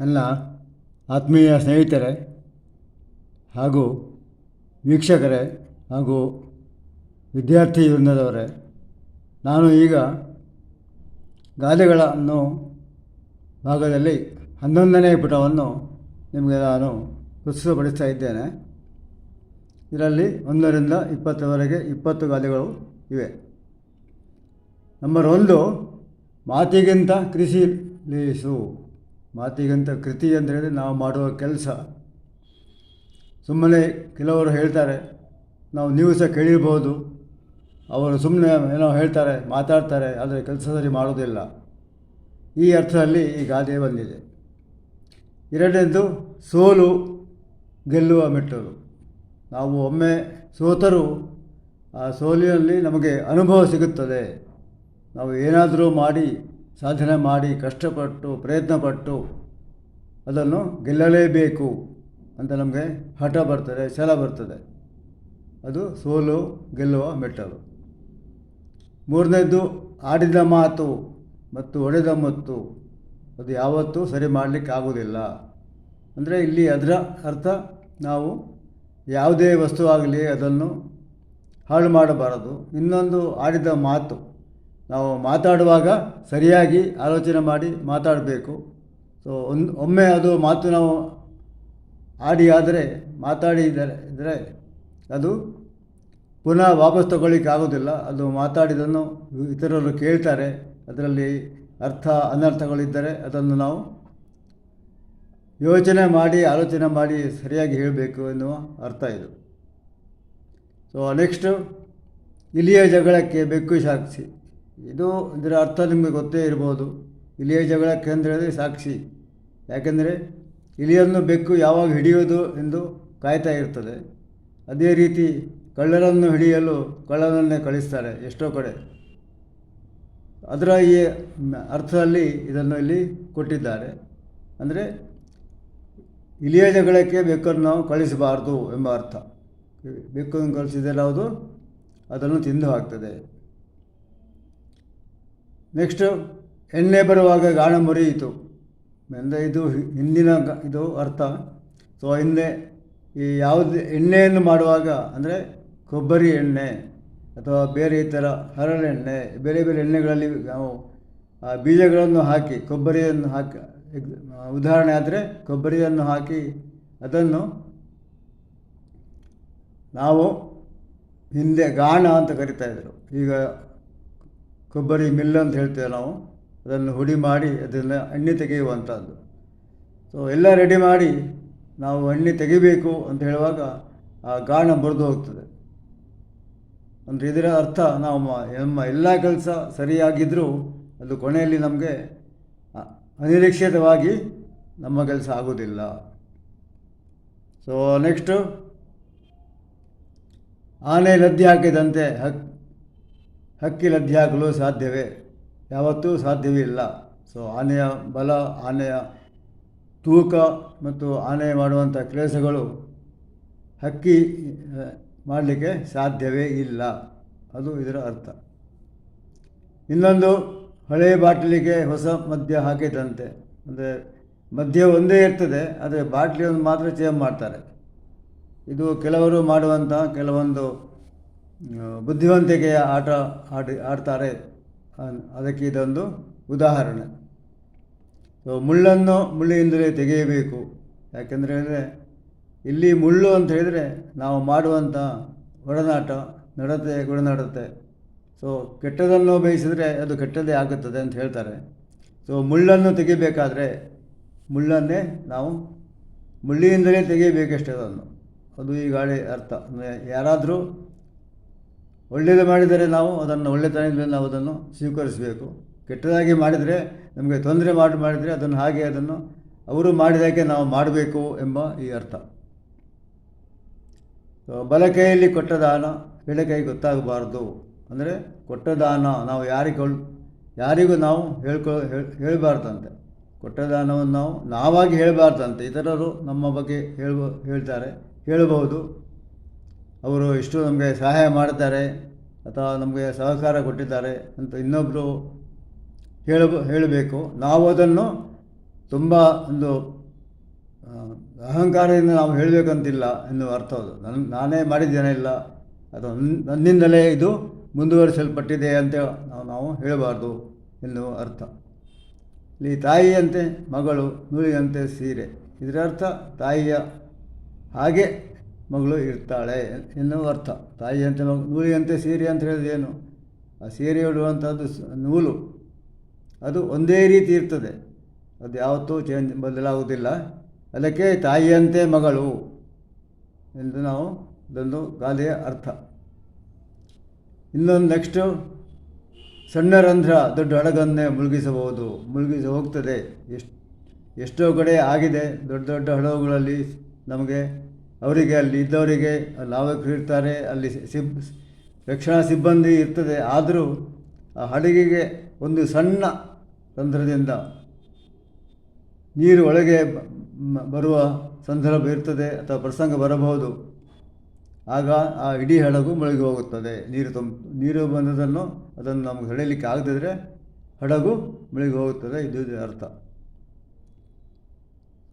ನನ್ನ ಆತ್ಮೀಯ ಸ್ನೇಹಿತರೆ ಹಾಗೂ ವೀಕ್ಷಕರೇ ಹಾಗೂ ವಿದ್ಯಾರ್ಥಿ ವೃಂದದವರೇ, ನಾನು ಈಗ ಗಾದೆಗಳನ್ನು ಭಾಗದಲ್ಲಿ ಹನ್ನೊಂದನೇ ಪುಟವನ್ನು ನಿಮಗೆ ನಾನು ಪ್ರಸ್ತುತಪಡಿಸ್ತಾ ಇದ್ದೇನೆ. ಇದರಲ್ಲಿ ಒಂದರಿಂದ ಇಪ್ಪತ್ತರವರೆಗೆ ಇಪ್ಪತ್ತು ಗಾದೆಗಳು ಇವೆ. ನಂಬರ್ ಒಂದು, ಮಾತಿಗಿಂತ ಕೃಷಿ ಲೇಸು. ಮಾತಿಗಿಂತ ಕೃತಿ ಅಂತ ಅಂದರೆ ನಾವು ಮಾಡುವ ಕೆಲಸ. ಸುಮ್ಮನೆ ಕೆಲವರು ಹೇಳ್ತಾರೆ, ನಾವು ನೀವು ಸಹ ಕೇಳಿರ್ಬೋದು. ಅವರು ಸುಮ್ಮನೆ ಏನೋ ಹೇಳ್ತಾರೆ, ಮಾತಾಡ್ತಾರೆ, ಆದರೆ ಕೆಲಸ ಸರಿ ಮಾಡೋದಿಲ್ಲ ಈ ಅರ್ಥದಲ್ಲಿ ಈ ಗಾದೆ ಬಂದಿದೆ. ಎರಡನೇದು, ಸೋಲು ಗೆಲ್ಲುವ ಮೆಟ್ಟಲು. ನಾವು ಒಮ್ಮೆ ಸೋತರೂ ಆ ಸೋಲಿನಲ್ಲಿ ನಮಗೆ ಅನುಭವ ಸಿಗುತ್ತದೆ. ನಾವು ಏನಾದರೂ ಮಾಡಿ ಸಾಧನೆ ಮಾಡಿ ಕಷ್ಟಪಟ್ಟು, ಪ್ರಯತ್ನಪಟ್ಟು ಅದನ್ನು ಗೆಲ್ಲಲೇಬೇಕು ಅಂತ ನಮಗೆ ಹಠ ಬರ್ತದೆ, ಛಲ ಬರ್ತದೆ. ಅದು ಸೋಲು, ಗೆಲ್ಲುವ ಮೆಟ್ಟಲು. ಮೂರನೇದು ಆಡಿದ ಮಾತು ಮತ್ತು ಒಡೆದ ಮತ್ತು, ಅದು ಯಾವತ್ತೂ ಸರಿ ಮಾಡಲಿಕ್ಕೆ ಆಗೋದಿಲ್ಲ ಅಂದರೆ ಇಲ್ಲಿ ಅದರ ಅರ್ಥ ನಾವು ಯಾವುದೇ ವಸ್ತು ಆಗಲಿ ಅದನ್ನು ಹಾಳು ಮಾಡಬಾರದು. ಇನ್ನೊಂದು ಆಡಿದ ಮಾತು. ನಾವು ಮಾತಾಡುವಾಗ ಸರಿಯಾಗಿ ಆಲೋಚನೆ ಮಾಡಿ ಮಾತಾಡಬೇಕು. ಸೊ ಒಂದು ಒಮ್ಮೆ ಅದು ಮಾತು ನಾವು ಆಡಿ ಆದರೆ ಮಾತಾಡಿದರೆ ಇದ್ದರೆ ಅದು ಪುನಃ ವಾಪಸ್ ತಗೊಳ್ಳಿಕ್ಕೆ ಆಗೋದಿಲ್ಲ. ಅದು ಮಾತಾಡಿದನ್ನು ಇತರರು ಕೇಳ್ತಾರೆ. ಅದರಲ್ಲಿ ಅರ್ಥ ಅನರ್ಥಗಳಿದ್ದರೆ ಅದನ್ನು ನಾವು ಯೋಚನೆ ಮಾಡಿ, ಆಲೋಚನೆ ಮಾಡಿ ಸರಿಯಾಗಿ ಹೇಳಬೇಕು ಎನ್ನುವ ಅರ್ಥ ಇದು. ಸೊ ನೆಕ್ಸ್ಟು ಇಲಿಯ ಜಗಳಕ್ಕೆ ಬೆಕ್ಕು ಸಾಕ್ಷಿ ಇದು ಇದರ ಅರ್ಥ ನಿಮಗೆ ಗೊತ್ತೇ ಇರ್ಬೋದು. ಇಲಿಯ ಜಗಳ ಕೇಂದ್ರದಲ್ಲಿ ಸಾಕ್ಷಿ. ಯಾಕೆಂದರೆ ಇಲಿಯನ್ನು ಬೆಕ್ಕು ಯಾವಾಗ ಹಿಡಿಯೋದು ಎಂದು ಕಾಯ್ತಾ ಇರ್ತದೆ. ಅದೇ ರೀತಿ ಕಳ್ಳರನ್ನು ಹಿಡಿಯಲು ಕಳ್ಳರನ್ನೇ ಕಳಿಸ್ತಾರೆ ಎಷ್ಟೋ ಕಡೆ. ಅದರ ಈ ಅರ್ಥದಲ್ಲಿ ಇದನ್ನು ಇಲ್ಲಿ ಕೊಟ್ಟಿದ್ದಾರೆ. ಅಂದರೆ ಇಲಿಯ ಜಗಳಕ್ಕೆ ಬೆಕ್ಕನ್ನು ನಾವು ಕಳಿಸಬಾರ್ದು ಎಂಬ ಅರ್ಥ. ಬೆಕ್ಕನ್ನು ಕಳಿಸಿದರೆ ಯಾವುದು ಅದನ್ನು ತಿಂದು ಹಾಕ್ತದೆ. ನೆಕ್ಸ್ಟು ಎಣ್ಣೆ ಬರುವಾಗ ಗಾಣ ಮುರಿಯಿತು. ಅಂದರೆ ಇದು ಹಿಂದಿನ ಇದು ಅರ್ಥ. ಸೊ ಹಿಂದೆ ಈ ಯಾವುದು ಎಣ್ಣೆಯನ್ನು ಮಾಡುವಾಗ, ಅಂದರೆ ಕೊಬ್ಬರಿ ಎಣ್ಣೆ ಅಥವಾ ಬೇರೆ ಥರ ಹರಳೆಣ್ಣೆ, ಬೇರೆ ಬೇರೆ ಎಣ್ಣೆಗಳಲ್ಲಿ ನಾವು ಆ ಬೀಜಗಳನ್ನು ಹಾಕಿ, ಕೊಬ್ಬರಿಯನ್ನು ಹಾಕಿ ಉದಾಹರಣೆ ಆದರೆ ಕೊಬ್ಬರಿಯನ್ನು ಹಾಕಿ ಅದನ್ನು ನಾವು ಹಿಂದೆ ಗಾಣ ಅಂತ ಕರಿತಾ ಇದ್ದರು ಈಗ ಕೊಬ್ಬರಿ ಮಿಲ್ ಅಂತ ಹೇಳ್ತೇವೆ ನಾವು. ಅದನ್ನು ಹುಡಿ ಮಾಡಿ ಅದನ್ನು ಎಣ್ಣೆ ತೆಗೆಯುವಂಥದ್ದು. ಸೊ ಎಲ್ಲ ರೆಡಿ ಮಾಡಿ ನಾವು ಎಣ್ಣೆ ತೆಗಿಬೇಕು ಅಂತ ಹೇಳುವಾಗ ಆ ಗಾಣ ಬರೆದು ಹೋಗ್ತದೆ. ಅಂದರೆ ಇದರ ಅರ್ಥ ನಾವು ನಮ್ಮ ಎಲ್ಲ ಕೆಲಸ ಸರಿಯಾಗಿದ್ದರೂ ಅದು ಕೊನೆಯಲ್ಲಿ ನಮಗೆ ಅನಿರೀಕ್ಷಿತವಾಗಿ ನಮ್ಮ ಕೆಲಸ ಆಗೋದಿಲ್ಲ. ಸೊ ನೆಕ್ಸ್ಟು ಆನೆ ಲದ್ದಿ ಹಾಕಿದಂತೆ ಹಕ್ ಹಕ್ಕಿ ಲದ್ದಿ ಹಾಕಲು ಸಾಧ್ಯವೇ? ಯಾವತ್ತೂ ಸಾಧ್ಯವೇ ಇಲ್ಲ. ಸೊ ಆನೆಯ ಬಲ, ಆನೆಯ ತೂಕ ಮತ್ತು ಆನೆ ಮಾಡುವಂಥ ಕೆಲಸಗಳು ಹಕ್ಕಿ ಮಾಡಲಿಕ್ಕೆ ಸಾಧ್ಯವೇ ಇಲ್ಲ. ಅದು ಇದರ ಅರ್ಥ. ಇನ್ನೊಂದು ಹಳೆಯ ಬಾಟಲಿಗೆ ಹೊಸ ಮದ್ಯ ಹಾಕಿದಂತೆ. ಅಂದರೆ ಮದ್ಯ ಒಂದೇ ಇರ್ತದೆ, ಆದರೆ ಬಾಟ್ಲಿಯನ್ನು ಮಾತ್ರ ಚೇಂಜ್ ಮಾಡ್ತಾರೆ. ಇದು ಕೆಲವರು ಮಾಡುವಂಥ ಕೆಲವೊಂದು ಬುದ್ಧಿವಂತಿಕೆಯ ಆಟ ಆಡಿ ಆಡ್ತಾರೆ. ಅದಕ್ಕೆ ಇದೊಂದು ಉದಾಹರಣೆ. ಸೊ ಮುಳ್ಳನ್ನು ಮುಳ್ಳಿಯಿಂದಲೇ ತೆಗೆಯಬೇಕು. ಯಾಕೆಂದರೆ ಹೇಳಿದರೆ ಇಲ್ಲಿ ಮುಳ್ಳು ಅಂತ ಹೇಳಿದರೆ ನಾವು ಮಾಡುವಂಥ ಒಡನಾಟ, ನಡತೆ ಗುಣನಡತೆ. ಸೊ ಕೆಟ್ಟದನ್ನು ಬೇಯಿಸಿದರೆ ಅದು ಕೆಟ್ಟದೇ ಆಗುತ್ತದೆ ಅಂತ ಹೇಳ್ತಾರೆ. ಸೊ ಮುಳ್ಳನ್ನು ತೆಗೆಯಬೇಕಾದ್ರೆ ಮುಳ್ಳನ್ನೇ ನಾವು ಮುಳ್ಳಿಯಿಂದಲೇ ತೆಗೆಯಬೇಕಷ್ಟೇ ಅದನ್ನು. ಅದು ಈ ಗಾಳಿ ಅರ್ಥ. ಅಂದರೆ ಯಾರಾದರೂ ಒಳ್ಳೆಯದು ಮಾಡಿದರೆ ನಾವು ಅದನ್ನು ಒಳ್ಳೆತನದಿಂದ ನಾವು ಅದನ್ನು ಸ್ವೀಕರಿಸಬೇಕು. ಕೆಟ್ಟದಾಗಿ ಮಾಡಿದರೆ ನಮಗೆ ತೊಂದರೆ ಮಾಡಿ ಮಾಡಿದರೆ ಅದನ್ನು ಹಾಗೆ ಅದನ್ನು ಅವರು ಮಾಡಿದಾಗೆ ನಾವು ಮಾಡಬೇಕು ಎಂಬ ಈ ಅರ್ಥ. ಬಲಕೈಯಲ್ಲಿ ಬಲ ಕೈಯಲ್ಲಿ ಕೊಟ್ಟ ದಾನ ಎಡಕೈ ಗೊತ್ತಾಗಬಾರ್ದು. ಅಂದರೆ ಕೊಟ್ಟ ದಾನ ನಾವು ಯಾರಿಗೂ ಯಾರಿಗೂ ನಾವು ಹೇಳ್ಕೊ ಹೇಳಬಾರ್ದಂತೆ. ಕೊಟ್ಟ ದಾನವನ್ನು ನಾವು ನಾವಾಗಿ ಹೇಳಬಾರ್ದಂತೆ. ಇತರರು ನಮ್ಮ ಬಗ್ಗೆ ಹೇಳ್ಬೋ, ಹೇಳ್ತಾರೆ, ಹೇಳಬಹುದು. ಅವರು ಎಷ್ಟು ನಮಗೆ ಸಹಾಯ ಮಾಡ್ತಾರೆ, ಅಥವಾ ನಮಗೆ ಸಹಕಾರ ಕೊಟ್ಟಿದ್ದಾರೆ ಅಂತ ಇನ್ನೊಬ್ಬರು ಹೇಳ ಹೇಳಬೇಕು. ನಾವು ಅದನ್ನು ತುಂಬ ಒಂದು ಅಹಂಕಾರದಿಂದ ನಾವು ಹೇಳಬೇಕಂತಿಲ್ಲ ಎನ್ನುವ ಅರ್ಥ ಅದು. ನನ್ನ ನಾನೇ ಮಾಡಿದ್ದೇನೆ ಇಲ್ಲ, ಅದು ನನ್ನ- ನನ್ನಿಂದಲೇ ಇದು ಮುಂದುವರಿಸಲ್ಪಟ್ಟಿದೆ ಅಂತ ನಾವು ನಾವು ಹೇಳಬಾರ್ದು ಎನ್ನುವ ಅರ್ಥ. ಇಲ್ಲಿ ತಾಯಿಯಂತೆ, ಮಗಳು ನೂಲಿನಂತೆ ಸೀರೆ. ಇದರ ಅರ್ಥ ತಾಯಿಯ ಹಾಗೆ ಮಗಳು ಇರ್ತಾಳೆ ಎನ್ನುವ ಅರ್ಥ. ತಾಯಿಯಂತೆ ಮಗ ಅಂತ, ಸೀರೆ ಅಂತ ಹೇಳಿದೇನು ಆ ಸೀರೆ ಉಡುವಂಥದ್ದು ನೂಲು. ಅದು ಒಂದೇ ರೀತಿ ಇರ್ತದೆ. ಅದು ಯಾವತ್ತೂ ಚೇಂಜ್, ಬದಲಾಗುವುದಿಲ್ಲ. ಅದಕ್ಕೆ ತಾಯಿಯಂತೆ ಮಗಳು ಎಂದು ನಾವು ಇದೊಂದು ಗಾದೆಯ ಅರ್ಥ. ಇನ್ನೊಂದು ನೆಕ್ಸ್ಟು, ಸಣ್ಣ ರಂಧ್ರ ದೊಡ್ಡ ಹಡಗನ್ನೇ ಮುಳುಗಿಸಬಹುದು. ಮುಳುಗಿಸಿ ಹೋಗ್ತದೆ. ಎಷ್ಟು, ಎಷ್ಟೋ ಕಡೆ ಆಗಿದೆ. ದೊಡ್ಡ ದೊಡ್ಡ ಹಡಗುಗಳಲ್ಲಿ ನಮಗೆ ಅವರಿಗೆ ಅಲ್ಲಿ ಇದ್ದವರಿಗೆ ನಾವಿಕರು ಇರ್ತಾರೆ ಅಲ್ಲಿ ಸಿಬ್ ರಕ್ಷಣಾ ಸಿಬ್ಬಂದಿ ಇರ್ತದೆ. ಆದರೂ ಆ ಹಡಗಿಗೆ ಒಂದು ಸಣ್ಣ ತಂತ್ರದಿಂದ ನೀರು ಒಳಗೆ ಬರುವ ಸಂದರ್ಭ ಇರ್ತದೆ ಅಥವಾ ಪ್ರಸಂಗ ಬರಬಹುದು. ಆಗ ಆ ಇಡೀ ಹಡಗು ಮುಳುಗಿ ಹೋಗುತ್ತದೆ. ನೀರು ತುಂಬ, ನೀರು ಬಂದದನ್ನು ಅದನ್ನು ನಮಗೆ ಹೊಡೆಯಲಿಕ್ಕೆ ಆಗದಿದ್ದರೆ ಹಡಗು ಮುಳುಗಿ ಹೋಗುತ್ತದೆ. ಇದು ಅರ್ಥ.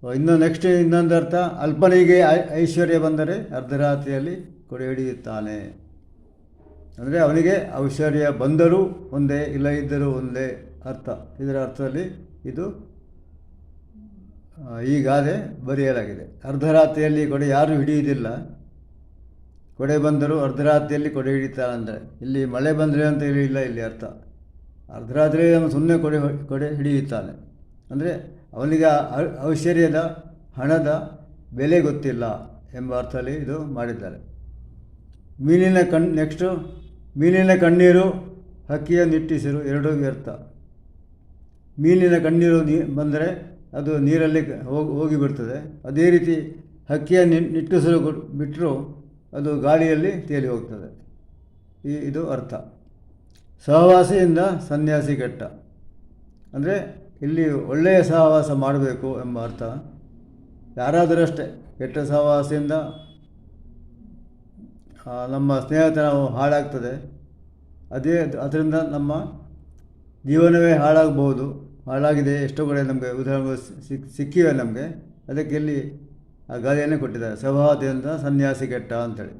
ಇನ್ನು ನೆಕ್ಸ್ಟ್ ಇನ್ನೊಂದು ಅರ್ಥ, ಅಲ್ಪನಿಗೆ ಐಶ್ವರ್ಯ ಬಂದರೆ ಅರ್ಧರಾತ್ರಿಯಲ್ಲಿ ಕೊಡೆ ಹಿಡಿಯುತ್ತಾನೆ. ಅಂದರೆ ಅವನಿಗೆ ಐಶ್ವರ್ಯ ಬಂದರೂ ಒಂದೇ, ಇಲ್ಲ ಇದ್ದರೂ ಒಂದೇ ಅರ್ಥ. ಇದರ ಅರ್ಥದಲ್ಲಿ ಇದು ಈ ಗಾದೆ ಬರೆಯಲಾಗಿದೆ. ಅರ್ಧರಾತ್ರಿಯಲ್ಲಿ ಕೊಡೆ ಯಾರೂ ಹಿಡಿಯುವುದಿಲ್ಲ. ಕೊಡೆ ಬಂದರೂ ಅರ್ಧರಾತ್ರಿಯಲ್ಲಿ ಕೊಡೆ ಹಿಡಿತಾನಂದರೆ ಇಲ್ಲಿ ಮಳೆ ಬಂದರೆ ಅಂತ ಹೇಳಿ ಇಲ್ಲ ಅರ್ಥ. ಅರ್ಧರಾತ್ರಿಯಲ್ಲಿ ಅವನು ಸುಮ್ಮನೆ ಕೊಡೆ ಕೊಡೆ ಹಿಡಿಯುತ್ತಾನೆ. ಅಂದರೆ ಅವನಿಗೆ ಔಶ್ವರ್ಯದ ಹಣದ ಬೆಲೆ ಗೊತ್ತಿಲ್ಲ ಎಂಬ ಅರ್ಥದಲ್ಲಿ ಇದು ಮಾಡಿದ್ದಾರೆ. ಮೀನಿನ ಕಣ್ ನೆಕ್ಸ್ಟು ಮೀನಿನ ಕಣ್ಣೀರು ಹಕ್ಕಿಯ ನಿಟ್ಟಿಸಿರು, ಎರಡೂ ವ್ಯರ್ಥ. ಮೀನಿನ ಕಣ್ಣೀರು ನೀ, ಬಂದರೆ ಅದು ನೀರಲ್ಲಿ ಹೋಗಿ, ಹೋಗಿಬಿಡ್ತದೆ. ಅದೇ ರೀತಿ ಹಕ್ಕಿಯ ನಿಟ್ಟಿಸಲು ಬಿಟ್ಟರೂ ಅದು ಗಾಳಿಯಲ್ಲಿ ತೇಲಿ ಹೋಗ್ತದೆ. ಈ, ಇದು ಅರ್ಥ. ಸಹವಾಸಿಯಿಂದ ಸನ್ಯಾಸಿ ಕೆಟ್ಟ ಅಂದರೆ ಇಲ್ಲಿ ಒಳ್ಳೆಯ ಸಹವಾಸ ಮಾಡಬೇಕು ಎಂಬ ಅರ್ಥ. ಯಾರಾದರೂ ಅಷ್ಟೇ ಕೆಟ್ಟ ಸಹವಾಸದಿಂದ ನಮ್ಮ ಸ್ನೇಹಿತರ ಹಾಳಾಗ್ತದೆ. ಅದೇ, ಅದರಿಂದ ನಮ್ಮ ಜೀವನವೇ ಹಾಳಾಗಬಹುದು. ಹಾಳಾಗಿದೆ, ಎಷ್ಟೋ ಕಡೆ ನಮಗೆ ಉದಾಹರಣೆ ಸಿಕ್ ಸಿಕ್ಕಿವೆ ನಮಗೆ. ಅದಕ್ಕೆ ಇಲ್ಲಿ ಆ ಗಾದೆಯನ್ನೇ ಕೊಟ್ಟಿದ್ದಾರೆ. ಸ್ವಭಾವದಿಂದ ಸನ್ಯಾಸಿ ಕೆಟ್ಟ ಅಂಥೇಳಿ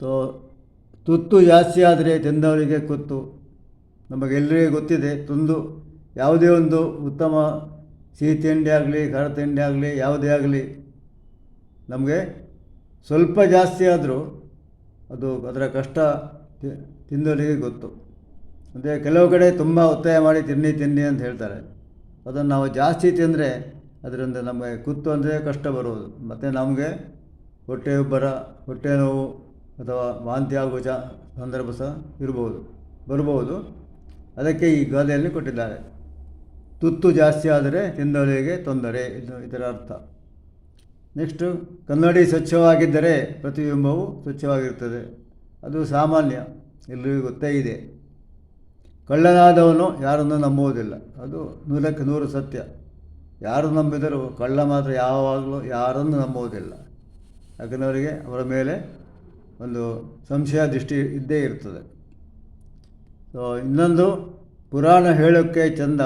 ಸೊ ತುತ್ತು ಜಾಸ್ತಿ ಆದರೆ ತಿಂದವರಿಗೆ ಕುತ್ತು ನಮಗೆಲ್ಲರಿಗೂ ಗೊತ್ತಿದೆ, ತುಂದು ಯಾವುದೇ ಒಂದು ಉತ್ತಮ ಸಿಹಿ ತಿಂಡಿ ಆಗಲಿ, ಖಾರ ತಿಂಡಿ ಆಗಲಿ, ಯಾವುದೇ ಆಗಲಿ, ನಮಗೆ ಸ್ವಲ್ಪ ಜಾಸ್ತಿ ಆದರೂ ಅದು ಅದರ ಕಷ್ಟ ತಿಂದವರಿಗೆ ಗೊತ್ತು. ಅಂದರೆ ಕೆಲವು ಕಡೆ ತುಂಬ ಒತ್ತಾಯ ಮಾಡಿ ತಿನ್ನಿ ತಿನ್ನಿ ಅಂತ ಹೇಳ್ತಾರೆ. ಅದನ್ನು ನಾವು ಜಾಸ್ತಿ ತಿಂದರೆ ಅದರಿಂದ ನಮಗೆ ಕುತ್ತು ಅಂದರೆ ಕಷ್ಟ ಬರುವುದು. ಮತ್ತು ನಮಗೆ ಹೊಟ್ಟೆ ಉಬ್ಬರ ಹೊಟ್ಟೆ ನೋವು ಅಥವಾ ವಾಂತಿ ಆಗುವ ಚ ಸಂದರ್ಭ ಸಹ ಇರಬಹುದು ಬರಬಹುದು. ಅದಕ್ಕೆ ಈ ಗಾದೆಯಲ್ಲಿ ಕೊಟ್ಟಿದ್ದಾರೆ. ತುತ್ತು ಜಾಸ್ತಿ ಆದರೆ ತಿಂದವಳಿಗೆ ತೊಂದರೆ ಇದು ಇದರ ಅರ್ಥ. ನೆಕ್ಸ್ಟು ಕನ್ನಡಿ ಸ್ವಚ್ಛವಾಗಿದ್ದರೆ ಪ್ರತಿಬಿಂಬವು ಸ್ವಚ್ಛವಾಗಿರುತ್ತದೆ. ಅದು ಸಾಮಾನ್ಯ ಎಲ್ಲರಿಗೂ ಗೊತ್ತೇ ಇದೆ. ಕಳ್ಳನಾದವನು ಯಾರನ್ನು ನಂಬುವುದಿಲ್ಲ. ಅದು ನೂರಕ್ಕೆ ನೂರು ಸತ್ಯ. ಯಾರು ನಂಬಿದರೂ ಕಳ್ಳ ಮಾತ್ರ ಯಾವಾಗಲೂ ಯಾರನ್ನು ನಂಬುವುದಿಲ್ಲ. ಯಾಕಂದರೆ ಅವರ ಮೇಲೆ ಒಂದು ಸಂಶಯ ದೃಷ್ಟಿ ಇದ್ದೇ ಇರ್ತದೆ. ಸೊ ಇನ್ನೊಂದು, ಪುರಾಣ ಹೇಳೋಕ್ಕೆ ಚಂದ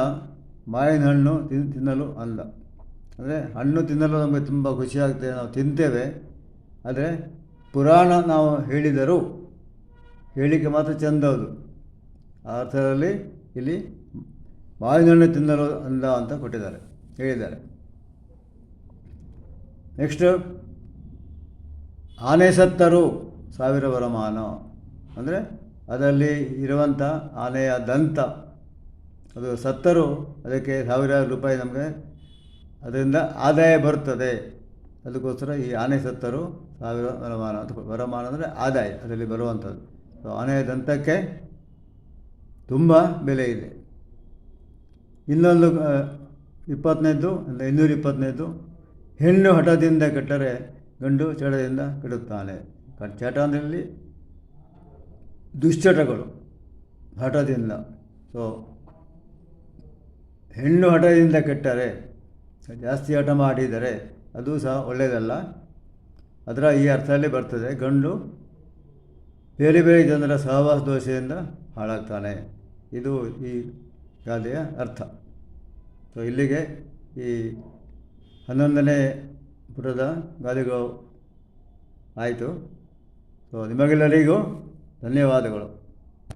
ಮಾವಿನ ಹಣ್ಣು ತಿನ್, ತಿನ್ನಲು ಅಲ್ಲ. ಅಂದರೆ ಹಣ್ಣು ತಿನ್ನಲು ನಮಗೆ ತುಂಬ ಖುಷಿಯಾಗುತ್ತೆ, ನಾವು ತಿಂತೇವೆ. ಆದರೆ ಪುರಾಣ ನಾವು ಹೇಳಿದರು ಹೇಳಿಕೆ ಮಾತ್ರ ಚೆಂದ ಅದು. ಆ ಅರ್ಥದಲ್ಲಿ ಇಲ್ಲಿ ಮಾವಿನ ಹಣ್ಣು ತಿನ್ನಲು ಅಲ್ಲ ಅಂತ ಕೊಟ್ಟಿದ್ದಾರೆ, ಹೇಳಿದ್ದಾರೆ. ನೆಕ್ಸ್ಟ್ ಆನೆ ಸತ್ತರು ಸಾವಿರ ವರಮಾನ. ಅಂದರೆ ಅದರಲ್ಲಿ ಇರುವಂಥ ಆನೆಯ ದಂತ. ಅದು ಸತ್ತರೂ ಅದಕ್ಕೆ ಸಾವಿರಾರು ರೂಪಾಯಿ ನಮಗೆ ಅದರಿಂದ ಆದಾಯ ಬರುತ್ತದೆ. ಅದಕ್ಕೋಸ್ಕರ ಈ ಆನೆ ಸತ್ತರು ಸಾವಿರ ವರಮಾನ ವರಮಾನ ಅಂದರೆ ಆದಾಯ ಅದರಲ್ಲಿ ಬರುವಂಥದ್ದು. ಸೊ ಆನೆಯ ದಂತಕ್ಕೆ ತುಂಬ ಬೆಲೆ ಇದೆ. ಇನ್ನೊಂದು ಇಪ್ಪತ್ತನೇದು ಅಂದರೆ ಇನ್ನೂರ ಇಪ್ಪತ್ತನೇದ್ದು ಹೆಣ್ಣು ಹಠದಿಂದ ಕೆಟ್ಟರೆ ಗಂಡು ಚಟದಿಂದ ಕೆಡುತ್ತಾನೆ. ಚಟ ಅಂದರೆ ದುಶ್ಚಟಗಳು ಹಠದಿಂದ. ಸೊ ಹೆಣ್ಣು ಹಠದಿಂದ ಕೆಟ್ಟರೆ ಜಾಸ್ತಿ ಹಠ ಮಾಡಿದರೆ ಅದು ಸಹ ಒಳ್ಳೆಯದಲ್ಲ? ಅದರ ಈ ಅರ್ಥದಲ್ಲಿ ಬರ್ತದೆ, ಗಂಡು ಬೇರೆ ಬೇರೆ ಜನರ ಸಹವಾಸ ದೋಷದಿಂದ ಹಾಳಾಗ್ತಾನೆ. ಇದು ಈ ಗಾದೆಯ ಅರ್ಥ. ಸೊ, ಇಲ್ಲಿಗೆ ಈ ಹನ್ನೊಂದನೇ ಪುಟದ ಗಾದೆಗಳು ಆಯಿತು. ಸೊ, ನಿಮಗೆಲ್ಲರಿಗೂ ಧನ್ಯವಾದಗಳು.